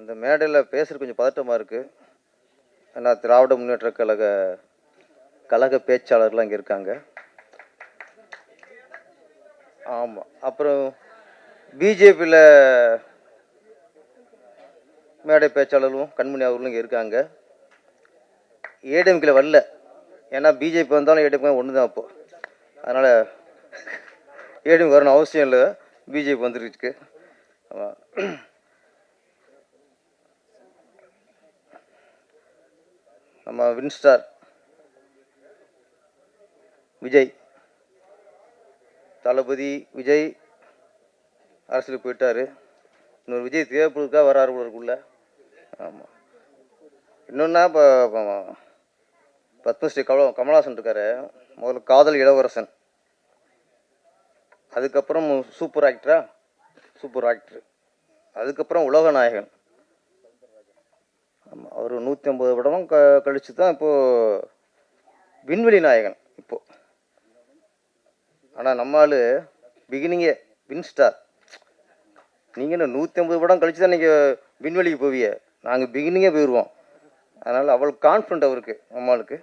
இந்த மேடையில் பேசுகிறது கொஞ்சம் பதட்டமாக இருக்குது ஏன்னா திராவிட முன்னேற்ற கழக கழக பேச்சாளர்லாம் இங்கே இருக்காங்க. ஆமாம் அப்புறம் பிஜேபியில் மேடை பேச்சாளர்களும் கண்மணி அவர்களும் இங்கே இருக்காங்க. ஏடிஎம்கில் வரல. ஏன்னா பிஜேபி வந்தாலும் ஏடிஎம் ஒன்று தான் அப்போது அதனால் ஏடிஎம் வரணும் அவசியம் இல்லை. பிஜேபி வந்துருக்கு ஆமாம் நம்ம வின்ஸ்டார் விஜய். தளபதி விஜய் அரசியலுக்கு போயிட்டார். இன்னொரு விஜய் தேவைப்படுறதுக்கா வராரு உள்ளுக்குள்ள ஆமாம் இன்னொன்னா இப்போ பத்மஸ்ரீ கமல கமலஹாசன் இருக்காரு. முதல்ல காதல் இளவரசன். அதுக்கப்புறம் சூப்பர் ஆக்டரா? Super actor. அதுக்கப்புறம் உலக நாயகன் ஆமாம் அவர் நூற்றி ஐம்பது படமும் க கழித்து தான் இப்போது விண்வெளி நாயகன் இப்போது ஆனால் நம்ம ஆள் பிகினிங்கே வின் ஸ்டார் நீங்கள் என்ன நூற்றி ஐம்பது படம் கழித்து தான் நீங்கள் விண்வெளிக்கு போவிய நாங்கள் பிகினிங்கே போயிடுவோம் அதனால் அவ்வளோ கான்ஃபிடண்ட் அவருக்கு நம்மளுக்கு.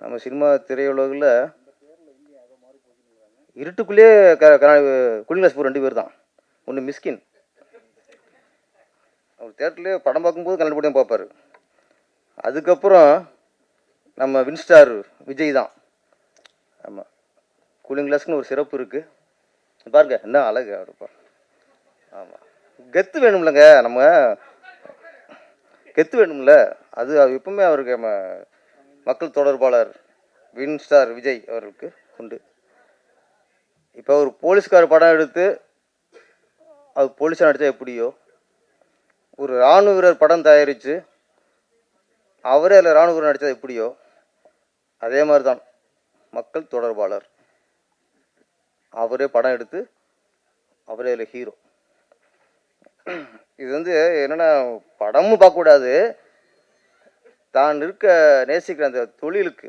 நம்ம சினிமா திரையுலகில் இருட்டுக்குள்ளேயே க குளிங்லாஸ் ரெண்டு பேர் தான் ஒன்று மிஸ்கின் அவர் தேட்டர்லேயே படம் பார்க்கும்போது கல்லூரி பார்ப்பார். அதுக்கப்புறம் நம்ம வின்ஸ்டார் விஜய் தான். ஆமாம் கூலிங் கிளாஸ்க்குன்னு ஒரு சிறப்பு இருக்குது பாருங்க என்ன அழகு அவருப்பா ஆமாம் கெத்து வேணும்லங்க நம்ம கெத்து வேணும்ல. அது எப்பவுமே அவருக்கு நம்ம மக்கள் தொடர்பாளர் வின் ஸ்டார் விஜய் அவர்களுக்கு உண்டு. இப்போ ஒரு போலீஸ்கார் படம் எடுத்து அது போலீஸாக நடித்தா எப்படியோ? ஒரு ராணுவ வீரர் படம் தயாரித்து அவரே அதில் ராணுவ வீரர் நடித்தது எப்படியோ அதே மாதிரி தான் மக்கள் தொடர்பாளர். அவரே படம் எடுத்து அவரே அதில் ஹீரோ இது வந்து என்னென்னா படமும் பார்க்கக்கூடாது தான் இருக்க நேசிக்கிற அந்த தொழிலுக்கு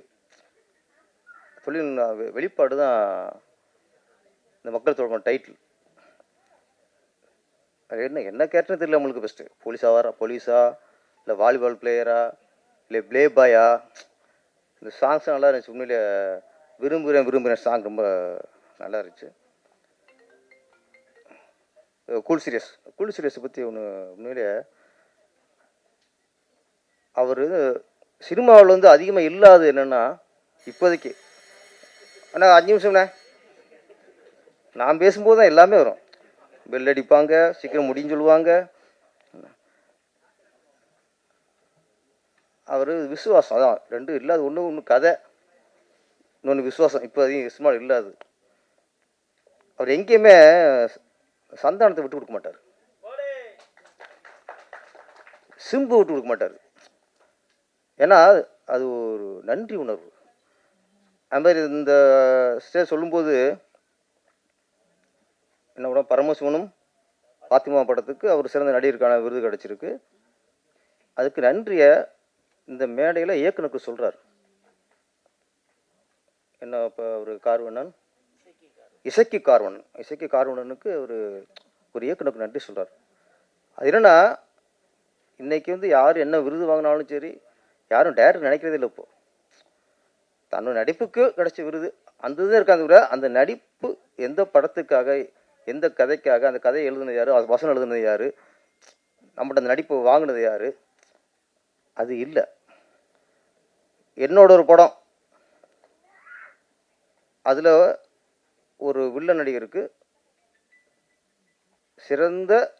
தொழில் வெளிப்பாடு தான் இந்த மக்கள் தொடர்பான டைட்டில் என்ன என்ன கேரக்டர்னு தெரியல நம்மளுக்கு ஃபஸ்ட்டு போலீஸாக வர போலீஸா? இல்லை வாலிபால் பிளேயரா இல்லை ப்ளே பாயா இந்த சாங்ஸ் நல்லா இருந்துச்சு. உண்மையிலே விரும்புகிறேன் விரும்புகிறேன் சாங் ரொம்ப நல்லா இருந்துச்சு. கூல் சீரியஸ் கூல் சீரியஸை பற்றி ஒன்று உண்மையிலே அவர் சினிமாவில் வந்து அதிகமாக இல்லாது என்னென்னா இப்போதைக்கு. அண்ணா அஞ்சு நிமிஷம்ண்ணே. நான் பேசும்போது தான் எல்லாமே வரும். பெல் அடிப்பாங்க சீக்கிரம் முடின்னு சொல்லுவாங்க. அவர் விசுவாசம் அதான் ரெண்டும் இல்லாது ஒன்று ஒன்று கதை. இன்னொன்று விசுவாசம் இப்போ அதிகம் சினிமாவில் இல்லாது. அவர் எங்கேயுமே சந்தானத்தை விட்டு கொடுக்க மாட்டார். சிம்பு விட்டு கொடுக்க மாட்டார். ஏன்னா அது ஒரு நன்றி உணர்வு. அது மாதிரி இந்த ஸ்டேஜ் சொல்லும்போது என்ன பண்ண பரமசிவனும் பாத்திமா படத்துக்கு அவர் சிறந்த நடிகருக்கான விருது கிடச்சிருக்கு. அதுக்கு நன்றியை இந்த மேடையில் இயக்குனருக்கு சொல்கிறார் என்ன இப்போ ஒரு கார்வண்ணன் இசக்கி கார்வண்ணன் இசக்கி கார்வண்ணனுக்கு ஒரு ஒரு இயக்குனருக்கு நன்றி சொல்கிறார் அது என்னன்னா இன்னைக்கு வந்து யார் என்ன விருது வாங்கினாலும் சரி யாரும் டேரக்டர் நினைக்கிறதே இல்லை இப்போ. தன்னோட நடிப்புக்கு கிடைச்ச விருது. அந்த இதுதான் இருக்காங்க விட அந்த நடிப்பு எந்த படத்துக்காக எந்த கதைக்காக அந்த கதையை எழுதுனது யார்? அது வசனம் எழுதுனது யார்? நம்மகிட்ட அந்த நடிப்பு வாங்கினது யார்? அது இல்லை. என்னோட ஒரு படம். அதில் ஒரு வில்ல நடிகருக்கு சிறந்த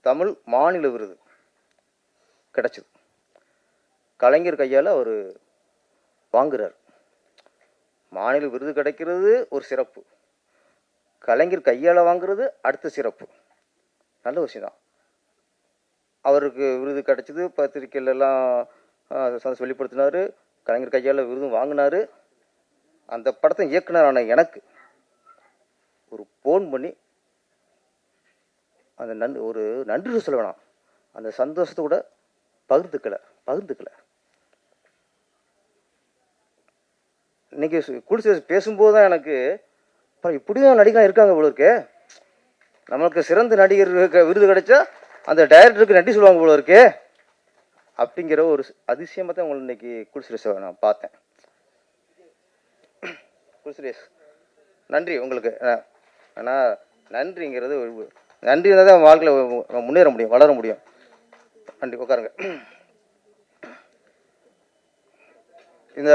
தமிழ் மாநில விருது கிடச்சிது. கலைஞர் கையால் அவர் வாங்குறார். மாநில விருது கிடைக்கிறது ஒரு சிறப்பு. கலைஞர் கையால் வாங்குறது அடுத்த சிறப்பு. நல்ல விஷயம் தான் அவருக்கு விருது கிடைச்சது பத்திரிக்கையிலலாம் சந்தோஷம் வெளிப்படுத்தினார். கலைஞர் கையால் விருதும் வாங்கினார். அந்த படத்தை இயக்குனரான எனக்கு ஒரு ஃபோன் பண்ணி அந்த நன் ஒரு நன்றி சொல்ல வேணாம் அந்த சந்தோஷத்தை கூட பகிர்ந்துக்கலை பகிர்ந்துக்கலை. இன்னைக்கு குடிசை பேசும்போது தான் எனக்கு அப்புறம் இப்படியும் நடிகலாம் இருக்காங்க இவ்வளோ நம்மளுக்கு சிறந்த நடிகருக்கு விருது கிடைச்சா அந்த டைரக்டருக்கு நன்றி சொல்லுவாங்க போல இருக்கே. அப்படிங்கிற ஒரு அதிசயமாக தான் உங்களை இன்னைக்கு குல்சுரேஷை நான் பார்த்தேன். குல்சுரேஷ் நன்றி உங்களுக்கு. ஆனால் நன்றிங்கிறது நன்றி இருந்தால் தான் வாழ்க்கையில் முன்னேற முடியும் வளர முடியும். நன்றி உட்காருங்க. இந்த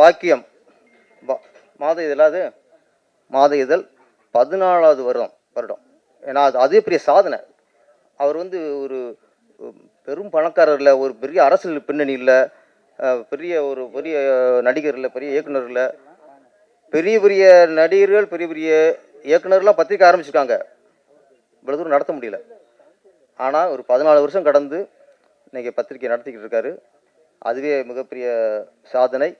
பாக்கியம் மாத மாத அது? மாத இதழ் பதினாலாவது வருடம் வருடம். ஏன்னா அது அதே பெரிய சாதனை. அவர் வந்து ஒரு பெரும் பணக்காரர் இல்லை ஒரு பெரிய அரசியல் பின்னணி இல்லை பெரிய ஒரு பெரிய நடிகர் இல்லை பெரிய இயக்குனர் இல்லை. பெரிய பெரிய நடிகர்கள் பெரிய பெரிய இயக்குனர்லாம் பத்திரிக்கை ஆரம்பிச்சிருக்காங்க. இவ்வளோ தூரம் நடத்த முடியல. ஆனால் ஒரு பதினாலு வருஷம் கடந்து இன்னைக்கு பத்திரிக்கை நடத்திக்கிட்டு இருக்காரு. அதுவே மிகப்பெரிய சாதனை.